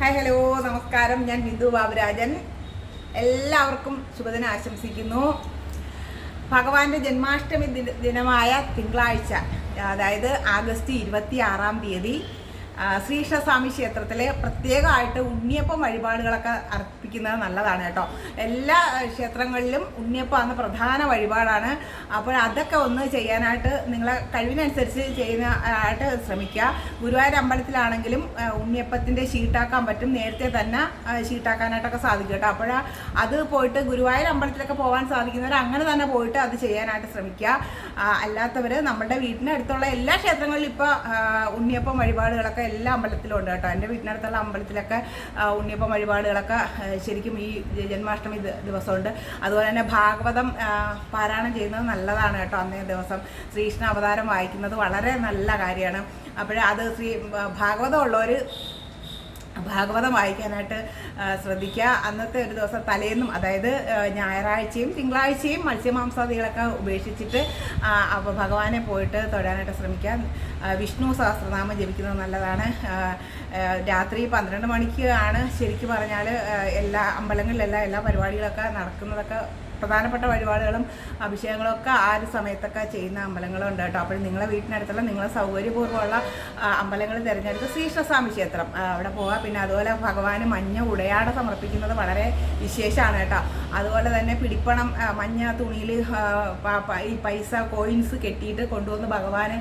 Hi hello നമസ്കാരം. ഞാൻ ബിന്ദു ബാബുരാജൻ. എല്ലാവർക്കും ശുഭദിനം ആശംസിക്കുന്നു. ഭഗവാന്റെ ജന്മാഷ്ടമി ദിന- ദിനമായ തിങ്കളാഴ്ച അതായത് ആഗസ്റ്റ് ഇരുപത്തി ആറാം തീയതി ശ്രീകൃഷ്ണസ്വാമി ക്ഷേത്രത്തിലെ പ്രത്യേകമായിട്ട് ഉണ്ണിയപ്പം വഴിപാടുകളൊക്കെ അർപ്പിക്കുന്നത് നല്ലതാണ് കേട്ടോ. എല്ലാ ക്ഷേത്രങ്ങളിലും ഉണ്ണിയപ്പമാണ് പ്രധാന വഴിപാടാണ്. അപ്പോൾ അതൊക്കെ ഒന്ന് ചെയ്യാനായിട്ട് നിങ്ങളെ കഴിവിനനുസരിച്ച് ചെയ്യുന്ന ആയിട്ട് ശ്രമിക്കുക. ഗുരുവായൂർ അമ്പലത്തിലാണെങ്കിലും ഉണ്ണിയപ്പത്തിന്റെ ഷീട്ടാക്കാൻ പറ്റും. നേരത്തെ തന്നെ ഷീട്ടാക്കാനായിട്ടൊക്കെ സാധിക്കും കേട്ടോ. അപ്പോൾ അത് പോയിട്ട് ഗുരുവായൂർ അമ്പലത്തിലൊക്കെ പോകാൻ സാധിക്കുന്നവർ അങ്ങനെ തന്നെ പോയിട്ട് അത് ചെയ്യാനായിട്ട് ശ്രമിക്കുക. അല്ലാത്തവർ നമ്മുടെ വീടിനടുത്തുള്ള എല്ലാ ക്ഷേത്രങ്ങളിലും ഇപ്പോൾ ഉണ്ണിയപ്പം വഴിപാടുകളൊക്കെ എല്ലാ അമ്പലത്തിലും ഉണ്ട് കേട്ടോ. എന്റെ വീട്ടിനടുത്തുള്ള അമ്പലത്തിലൊക്കെ ഉണ്ണിയപ്പം വഴിപാടുകളൊക്കെ ശരിക്കും ഈ ജന്മാഷ്ടമി ദിവസമുണ്ട്. അതുപോലെ തന്നെ ഭാഗവതം പാരായണം ചെയ്യുന്നത് നല്ലതാണ് കേട്ടോ അന്നേ ദിവസം. ശ്രീകൃഷ്ണ അവതാരം വായിക്കുന്നത് വളരെ നല്ല കാര്യമാണ്. അപ്പോൾ അത് ശ്രീ ഭാഗവതം ഉള്ളവർ ഭാഗവതം വായിക്കാനായിട്ട് ശ്രദ്ധിക്കുക. അന്നത്തെ ഒരു ദിവസം തലേന്നും അതായത് ഞായറാഴ്ചയും തിങ്കളാഴ്ചയും മത്സ്യമാംസാദികളൊക്കെ ഉപേക്ഷിച്ചിട്ട് അപ്പോൾ ഭഗവാനെ പോയിട്ട് തൊഴാനായിട്ട് ശ്രമിക്കുക. ആ, വിഷ്ണു സഹസ്രനാമം ജപിക്കുന്നത് നല്ലതാണ്. രാത്രി പന്ത്രണ്ട് മണിക്ക് ആണ് ശരിക്കും പറഞ്ഞാൽ എല്ലാ അമ്പലങ്ങളിലെല്ലാം എല്ലാ പരിപാടികളൊക്കെ നടക്കുന്നതൊക്കെ പ്രധാനപ്പെട്ട വഴിപാടുകളും അഭിഷേകങ്ങളൊക്കെ ആ ഒരു സമയത്തൊക്കെ ചെയ്യുന്ന അമ്പലങ്ങളുണ്ട് കേട്ടോ. അപ്പോൾ നിങ്ങളെ വീട്ടിനടുത്തുള്ള നിങ്ങളെ സൗകര്യപൂർവമുള്ള അമ്പലങ്ങൾ തിരഞ്ഞെടുത്ത് ശ്രീകൃഷ്ണസ്വാമി ക്ഷേത്രം അവിടെ പോവുക പിന്നെ അതുപോലെ ഭഗവാന് മഞ്ഞ ഉടയാട സമർപ്പിക്കുന്നത് വളരെ വിശേഷമാണ് കേട്ടോ. അതുപോലെ തന്നെ പിടിപ്പണം മഞ്ഞ തുണിയിൽ ഈ പൈസ കോയിൻസ് കെട്ടിയിട്ട് കൊണ്ടുവന്ന് ഭഗവാന്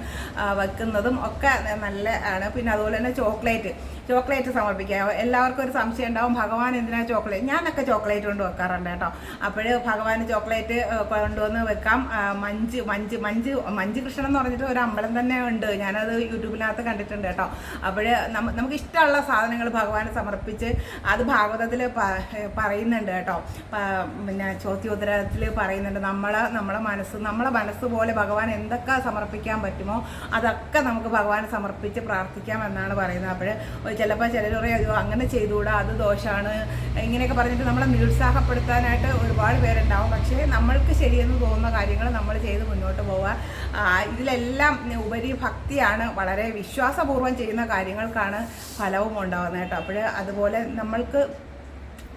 വെക്കുന്നതും ഒക്കെ നല്ല ആണ്. പിന്നെ അതുപോലെ തന്നെ ചോക്ലേറ്റ് ചോക്ലേറ്റ് സമർപ്പിക്കുക. എല്ലാവർക്കും ഒരു സംശയം ഉണ്ടാവും ഭഗവാൻ എന്തിനാ ചോക്ലേറ്റ്? ഞാനൊക്കെ ചോക്ലേറ്റ് കൊണ്ട് വെക്കാറുണ്ട് കേട്ടോ. അപ്പോൾ ഭഗവാന് ചോക്ലേറ്റ് കൊണ്ടുവന്ന് വെക്കാം. Munch munch munch munch Krishnan എന്ന് പറഞ്ഞിട്ട് ഒരു അമ്പലം തന്നെ ഉണ്ട്. ഞാനത് യൂട്യൂബിനകത്ത് കണ്ടിട്ടുണ്ട് കേട്ടോ. അപ്പോൾ നമുക്ക് ഇഷ്ടമുള്ള സാധനങ്ങൾ ഭഗവാന് സമർപ്പിച്ച് അത് ഭാഗവതത്തിൽ പറയുന്നുണ്ട് കേട്ടോ. പിന്നെ ചോദ്യോത്തരത്തിൽ പറയുന്നുണ്ട് നമ്മളെ നമ്മളെ മനസ്സ് നമ്മളെ മനസ്സ് പോലെ ഭഗവാൻ എന്തൊക്കെ സമർപ്പിക്കാൻ പറ്റുമോ അതൊക്കെ നമുക്ക് ഭഗവാൻ സമർപ്പിച്ച് പ്രാർത്ഥിക്കാം എന്നാണ് പറയുന്നത്. അപ്പോൾ ചിലപ്പോൾ ചിലർ പറയും അങ്ങനെ ചെയ്തുകൂടാ അത് ദോഷമാണ് ഇങ്ങനെയൊക്കെ പറഞ്ഞിട്ട് നമ്മളെ നിരുത്സാഹപ്പെടുത്താനായിട്ട് ഒരുപാട് പേരുണ്ടാവും. പക്ഷേ നമ്മൾക്ക് ശരിയെന്ന് തോന്നുന്ന കാര്യങ്ങൾ നമ്മൾ ചെയ്ത് മുന്നോട്ട് പോവുക. ഇതിലെല്ലാം ഉപരി ഭക്തിയാണ് വളരെ വിശ്വാസപൂർവം ചെയ്യുന്ന കാര്യങ്ങൾക്കാണ് ഫലവും ഉണ്ടാകുന്നത് കേട്ടോ. അപ്പോൾ അതുപോലെ നമ്മൾക്ക്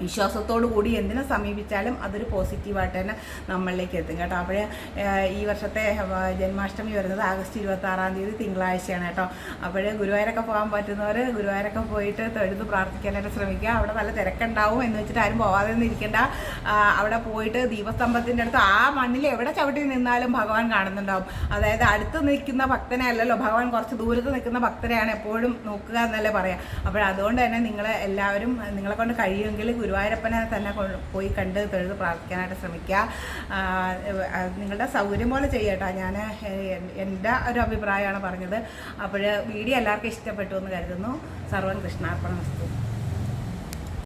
വിശ്വാസത്തോടു കൂടി എന്തിനെ സമീപിച്ചാലും അതൊരു പോസിറ്റീവായിട്ട് തന്നെ നമ്മളിലേക്ക് എത്തും കേട്ടോ. അപ്പോൾ ഈ വർഷത്തെ ജന്മാഷ്ടമി വരുന്നത് ആഗസ്റ്റ് ഇരുപത്തി ആറാം തീയതി തിങ്കളാഴ്ചയാണ് കേട്ടോ. അപ്പോഴേ ഗുരുവായൂരൊക്കെ പോകാൻ പറ്റുന്നവർ ഗുരുവായൂരൊക്കെ പോയിട്ട് തൊഴുത് പ്രാർത്ഥിക്കാനായിട്ട് ശ്രമിക്കുക. അവിടെ നല്ല തിരക്കുണ്ടാവും എന്ന് വെച്ചിട്ട് ആരും പോവാതെ ഇരിക്കേണ്ട. അവിടെ പോയിട്ട് ദീപസ്തംഭത്തിന്റെ അടുത്ത് ആ മണ്ണിൽ എവിടെ ചവിട്ടി നിന്നാലും ഭഗവാൻ കാണുന്നുണ്ടാവും. അതായത് അടുത്ത് നിൽക്കുന്ന ഭക്തനെ അല്ലല്ലോ ഭഗവാൻ കുറച്ച് ദൂരത്ത് നിൽക്കുന്ന ഭക്തനെയാണ് എപ്പോഴും നോക്കുക എന്നല്ലേ പറയാം. അപ്പോൾ അതുകൊണ്ട് തന്നെ നിങ്ങൾ എല്ലാവരും നിങ്ങളെ കൊണ്ട് കഴിയുമെങ്കിൽ ഗുരുവായൂരപ്പനെ തന്നെ പോയി കണ്ട് തൊഴുത് പ്രാർത്ഥിക്കാനായിട്ട് ശ്രമിക്കുക. നിങ്ങളുടെ സൗകര്യം പോലെ ചെയ്യട്ടോ. ഞാൻ എന്റെ ഒരു അഭിപ്രായമാണ് പറഞ്ഞത്. അപ്പോൾ വീഡിയോ എല്ലാവർക്കും ഇഷ്ടപ്പെട്ടു എന്ന് കരുതുന്നു. സർവൻ കൃഷ്ണാർപ്പണ വസ്തു